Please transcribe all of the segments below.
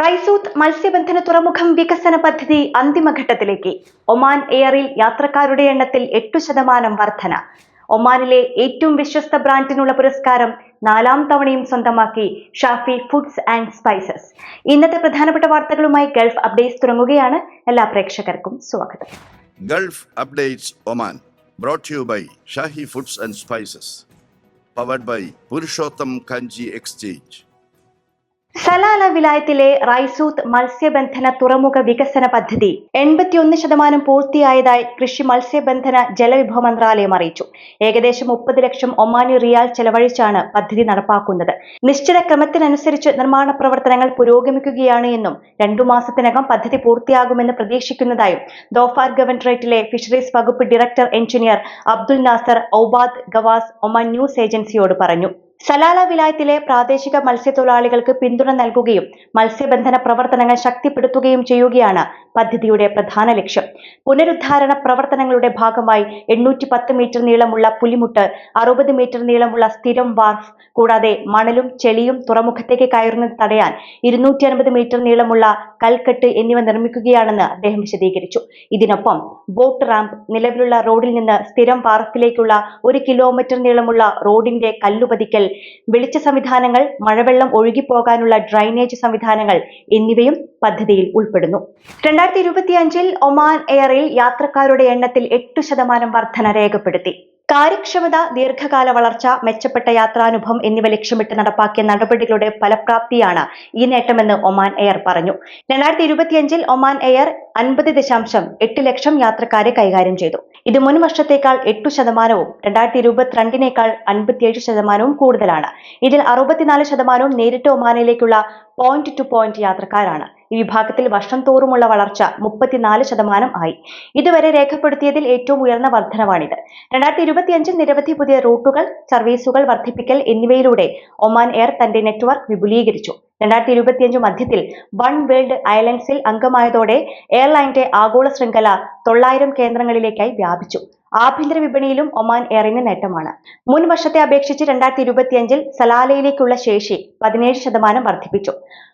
റൈസൂത്ത് മത്സ്യബന്ധന തുറമുഖം വികസന പദ്ധതി അന്തിമഘട്ടത്തിലേക്ക്. ഒമാൻ എയറിൽ യാത്രക്കാരുടെ എണ്ണത്തിൽ എട്ടു ശതമാനം വർധന. ഒമാനിലെ ഏറ്റവും വിശ്വസ്ത ബ്രാൻഡിനുള്ള പുരസ്കാരം നാലാം തവണയും സ്വന്തമാക്കി ഷാഫി ഫുഡ്സ് ആൻഡ് സ്പൈസസ്. ഇന്നത്തെ പ്രധാനപ്പെട്ട വാർത്തകളുമായി ഗൾഫ് അപ്ഡേറ്റ്സ് തുടങ്ങുകയാണ്. എല്ലാ പ്രേക്ഷകർക്കും സ്വാഗതം. Gulf updates Oman brought you by Shahi foods and spices. Powered by Purushottam Kanji exchange. Salalah വിലായത്തിലെ Raysut മത്സ്യബന്ധന തുറമുഖ വികസന പദ്ധതി എൺപത്തിയൊന്ന് ശതമാനം പൂർത്തിയായതായി കൃഷി മത്സ്യബന്ധന ജലവിഭവ മന്ത്രാലയം അറിയിച്ചു. ഏകദേശം മുപ്പത് ലക്ഷം ഒമാനി റിയാൽ ചെലവഴിച്ചാണ് പദ്ധതി നടപ്പാക്കുന്നത്. നിശ്ചിത ക്രമത്തിനനുസരിച്ച് നിർമ്മാണ പ്രവർത്തനങ്ങൾ പുരോഗമിക്കുകയാണ് എന്നും രണ്ടു മാസത്തിനകം പദ്ധതി പൂർത്തിയാകുമെന്ന് പ്രതീക്ഷിക്കുന്നതായും ദോഫാർ ഗവൺട്രേറ്റിലെ ഫിഷറീസ് വകുപ്പ് director engineer Abdul Nasser Awbad Ghawas Oman news ഏജൻസിയോട് പറഞ്ഞു. സലാല വിലായത്തിലെ പ്രാദേശിക മത്സ്യത്തൊഴിലാളികൾക്ക് പിന്തുണ നൽകുകയും മത്സ്യബന്ധന പ്രവർത്തനങ്ങൾ ശക്തിപ്പെടുത്തുകയും ചെയ്യുകയാണ് പദ്ധതിയുടെ പ്രധാന ലക്ഷ്യം. പുനരുദ്ധാരണ പ്രവർത്തനങ്ങളുടെ ഭാഗമായി എണ്ണൂറ്റി പത്ത് മീറ്റർ നീളമുള്ള പുലിമുട്ട് അറുപത് മീറ്റർ നീളമുള്ള സ്ഥിരം വാർഫ് കൂടാതെ മണലും ചെളിയും തുറമുഖത്തേക്ക് കയറുന്നത് തടയാൻ ഇരുന്നൂറ്റി അൻപത് മീറ്റർ നീളമുള്ള കൽക്കെട്ട് എന്നിവ നിർമ്മിക്കുകയാണെന്ന് അദ്ദേഹം വിശദീകരിച്ചു. ഇതിനൊപ്പം ബോട്ട് റാമ്പ് നിലവിലുള്ള റോഡിൽ നിന്ന് സ്ഥിരം വാർഫിലേക്കുള്ള ഒരു കിലോമീറ്റർ നീളമുള്ള റോഡിന്റെ കല്ലുപതിക്കൽ വെളിച്ച സംവിധാനങ്ങൾ മഴവെള്ളം ഒഴുകിപ്പോകാനുള്ള ഡ്രൈനേജ് സംവിധാനങ്ങൾ എന്നിവയും പദ്ധതിയിൽ ഉൾപ്പെടുന്നു. രണ്ടായിരത്തി ഇരുപത്തിയഞ്ചിൽ ഒമാൻ എയറിൽ യാത്രക്കാരുടെ എണ്ണത്തിൽ എട്ടു ശതമാനം വർധന രേഖപ്പെടുത്തി. കാര്യക്ഷമത ദീർഘകാല വളർച്ച മെച്ചപ്പെട്ട യാത്രാനുഭവം എന്നിവ ലക്ഷ്യമിട്ട് നടപ്പാക്കിയ നടപടികളുടെ ഫലപ്രാപ്തിയാണ് ഈ നേട്ടമെന്ന് ഒമാൻ എയർ പറഞ്ഞു. രണ്ടായിരത്തി ഇരുപത്തിയഞ്ചിൽ ഒമാൻ എയർ അൻപത് ദശാംശം എട്ട് ലക്ഷം യാത്രക്കാരെ കൈകാര്യം ചെയ്തു. ഇത് മുൻ വർഷത്തേക്കാൾ എട്ടു ശതമാനവും രണ്ടായിരത്തി ഇരുപത്തിരണ്ടിനേക്കാൾ അൻപത്തിയേഴ് ശതമാനവും കൂടുതലാണ്. ഇതിൽ അറുപത്തിനാല് ശതമാനവും നേരിട്ട് ഒമാനിലേക്കുള്ള പോയിന്റ് ടു പോയിന്റ് യാത്രക്കാരാണ്. ഈ വിഭാഗത്തിൽ വർഷം തോറുമുള്ള വളർച്ച മുപ്പത്തിനാല് ശതമാനം ആയി. ഇതുവരെ രേഖപ്പെടുത്തിയതിൽ ഏറ്റവും ഉയർന്ന വർധനവാണിത്. രണ്ടായിരത്തി ഇരുപത്തിയഞ്ചിൽ നിരവധി പുതിയ റൂട്ടുകൾ സർവീസുകൾ വർദ്ധിപ്പിക്കൽ എന്നിവയിലൂടെ ഒമാൻ എയർ തന്റെ നെറ്റ്വർക്ക് വിപുലീകരിച്ചു. രണ്ടായിരത്തി ഇരുപത്തിയഞ്ച് മധ്യത്തിൽ വൺ വേൾഡ് ഐലൻഡ്സിൽ അംഗമായതോടെ എയർലൈന്റെ ആഗോള ശൃംഖല തൊള്ളായിരം കേന്ദ്രങ്ങളിലേക്കായി വ്യാപിച്ചു. ആഭ്യന്തര വിപണിയിലും ഒമാൻ എയറിന് നേട്ടമാണ്. മുൻ വർഷത്തെ അപേക്ഷിച്ച് രണ്ടായിരത്തി ഇരുപത്തിയഞ്ചിൽ സലാലയിലേക്കുള്ള ശേഷി പതിനേഴ് ശതമാനം വർദ്ധിപ്പിച്ചു.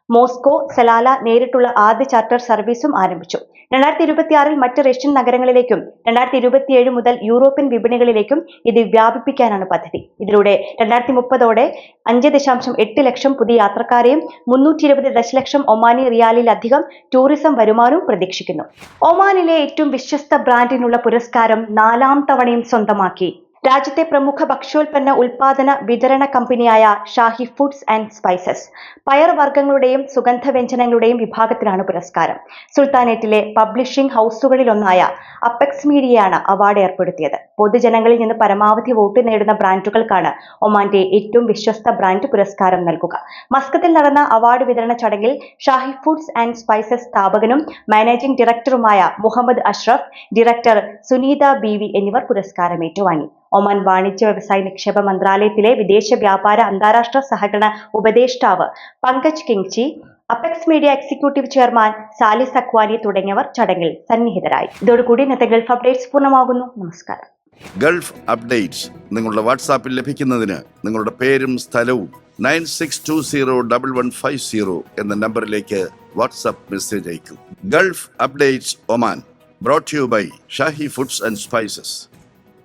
മോസ്കോ സലാല നേരിട്ടുള്ള ആദ്യ ചാർട്ടർ സർവീസും ആരംഭിച്ചു. രണ്ടായിരത്തി ഇരുപത്തിയാറിൽ മറ്റ് റഷ്യൻ നഗരങ്ങളിലേക്കും രണ്ടായിരത്തി ഇരുപത്തിയേഴ് മുതൽ യൂറോപ്യൻ വിപണികളിലേക്കും ഇത് വ്യാപിപ്പിക്കാനാണ് പദ്ധതി. ഇതിലൂടെ രണ്ടായിരത്തി മുപ്പതോടെ അഞ്ച് ദശാംശം എട്ട് ലക്ഷം പുതിയ യാത്രക്കാരെയും മുന്നൂറ്റി ഇരുപത് ദശലക്ഷം ഒമാനി റിയാലിലധികം ടൂറിസം വരുമാനവും പ്രതീക്ഷിക്കുന്നു. ഒമാനിലെ ഏറ്റവും വിശ്വസ്ത ബ്രാൻഡിനുള്ള പുരസ്കാരം നാലാം തവണയും സ്വന്തമാക്കി. രാജ്യത്തെ പ്രമുഖ ഭക്ഷ്യോൽപ്പന്ന ഉൽപാദന വിതരണ കമ്പനിയായ ഷാഹി ഫുഡ്സ് ആൻഡ് സ്പൈസസ്. പയർ വർഗങ്ങളുടെയും സുഗന്ധവ്യഞ്ജനങ്ങളുടെയും വിഭാഗത്തിലാണ് പുരസ്കാരം. സുൽത്താനേറ്റിലെ പബ്ലിഷിംഗ് ഹൗസുകളിലൊന്നായ അപ്പെക്സ് മീഡിയയാണ് അവാർഡ് ഏർപ്പെടുത്തിയത്. പൊതുജനങ്ങളിൽ നിന്ന് പരമാവധി വോട്ട് നേടുന്ന ബ്രാൻഡുകൾക്കാണ് ഒമാന്റെ ഏറ്റവും വിശ്വസ്ത ബ്രാൻഡ് പുരസ്കാരം നൽകുക. മസ്കത്തിൽ നടന്ന അവാർഡ് വിതരണ ചടങ്ങിൽ ഷാഹി ഫുഡ്സ് ആൻഡ് സ്പൈസസ് സ്ഥാപകനും മാനേജിംഗ് ഡയറക്ടറുമായ മുഹമ്മദ് അഷ്റഫ് ഡയറക്ടർ സുനീത ബി എന്നിവർ പുരസ്കാരം ഏറ്റുവാങ്ങി ഒമാൻ വാണിജ്യ വ്യവസായ നിക്ഷേപ മന്ത്രാലയത്തിലെ വിദേശ വ്യാപാര അന്താരാഷ്ട്ര സഹകരണ ഉപദേഷ്ടാവ് Pankaj Khimji Apex media executive chairman Sali Aqwani തുടങ്ങിയവർ ചടങ്ങിൽ സന്നിഹിതരായി. ഇതോടുകൂടി ഇന്നത്തെ ഗൾഫ് അപ്ഡേറ്റ്സ് പൂർണമാകുന്നു. നമസ്കാരം. ഗൾഫ് അപ്ഡേറ്റ്സ് നിങ്ങളുടെ വാട്സാപ്പിൽ ലഭിക്കുന്നതിന് നിങ്ങളുടെ പേരും സ്ഥലവും nine six two zero double one five zero എന്ന നമ്പറിലേക്ക് വാട്സാപ്പ് മെസ്സേജ് അയക്കും. Gulf updates Oman brought you by Shahi foods and spices